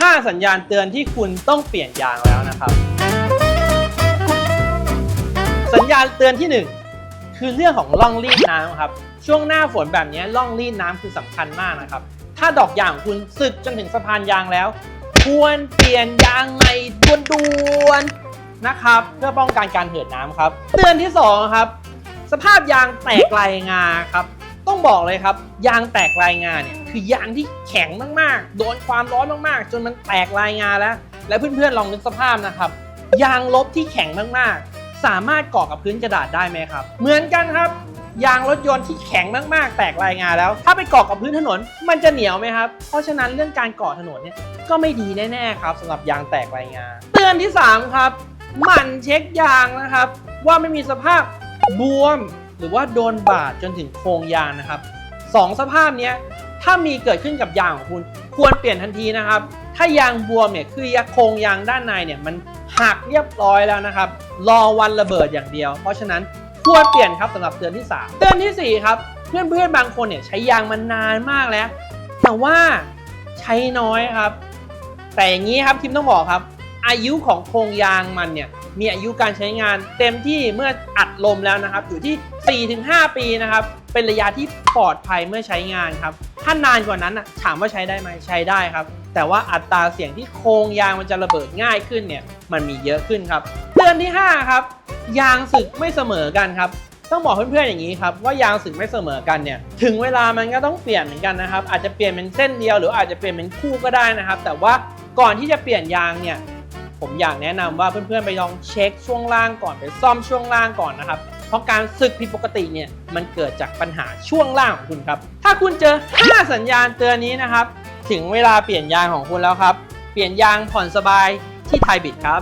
5 สัญญาณเตือนที่คุณต้องเปลี่ยนยางแล้วนะครับ สัญญาณเตือนที่ 1 คือเรื่องของล่องรีดน้ำครับ ช่วงหน้าฝนแบบนี้ล่องรีดน้ำคือสำคัญมากนะครับ ถ้าดอกยางของคุณสึกจนถึงสะพานยางแล้ว ควรเปลี่ยนยางใหม่ด่วนๆนะครับ เพื่อป้องกันการเหือดน้ำครับ เตือนที่2ครับสภาพยางแตกลายงาครับ ต้องบอกเลยครับ ยางแตกลายงาเนี่ยคือยางที่แข็งมากๆ โดนความร้อนมากๆ จนมันแตกลายงาแล้ว และเพื่อนๆลองนึกสภาพนะครับ ยางลบที่แข็งมากๆ สามารถเกาะกับพื้นกระดาษได้ไหมครับ เหมือนกันครับ ยางรถยนต์ที่แข็งมากๆ แตกลายงาแล้ว ถ้าไปเกาะกับพื้นถนน มันจะเหนียวไหมครับ เพราะฉะนั้นเรื่องการเกาะถนนเนี่ยก็ไม่ดีแน่ๆครับสำหรับยางแตกลายงาเตือนที่ 3 ครับหมั่นเช็คยางนะครับ ว่าไม่มีสภาพบวม หรือว่าโดนบาดจนถึงโครงยางนะครับสองสภาพนี้ถ้ามีเกิดขึ้นกับยางของคุณ ควรเปลี่ยนทันทีนะครับ ถ้ายางบวมเนี่ยคือยาโครงยางด้านในเนี่ยมันหักเรียบร้อยแล้วนะครับ รอวันระเบิดอย่างเดียว เพราะฉะนั้นควรเปลี่ยนครับสำหรับเตือนที่ 3 เตือนทีสี่4 ครับ เพื่อนๆบางคนเนี่ยใช้ยางมานานมากแล้ว แต่ว่าใช้น้อยครับ แต่อย่างนี้ครับทิมต้องบอกครับ อายุของโครงยางมันเนี่ย มีอายุการใช้งานเต็มที่เมื่ออัดลมแล้วนะครับ อยู่ที่ 4-5 ปีนะครับ เป็นระยะที่ปลอดภัยเมื่อใช้งานครับ ถ้านานกว่านั้นอะถามว่าใช้ได้ไหมใช้ได้ครับ แต่ว่าอัตราเสี่ยงที่โครงยางมันจะระเบิดง่ายขึ้นเนี่ย มันมีเยอะขึ้นครับเตือนที่ 5 ครับ ยางสึกไม่เสมอกันครับต้องบอกเพื่อนๆอย่างนี้ครับว่ายางสึกไม่เสมอกันเนี่ยถึงเวลามันก็ต้องเปลี่ยนเหมือนกันนะครับ อาจจะเปลี่ยนเป็นเส้นเดียวหรืออาจจะเปลี่ยนเป็นคู่ก็ได้นะครับ แต่ว่าก่อนที่จะเปลี่ยนยางเนี่ย ผมอยากแนะนำว่าเพื่อนๆไปลองเช็คช่วงล่างก่อนไปซ่อมช่วงล่างก่อนนะครับ เพราะการสึกผิดปกติเนี่ยมันเกิดจากปัญหาช่วงล่างของคุณครับ ถ้าคุณเจอ 5 สัญญาณเตือนนี้นะครับ ถึงเวลาเปลี่ยนยางของคุณแล้วครับ เปลี่ยนยางผ่อนสบายที่ไทยบิดครับ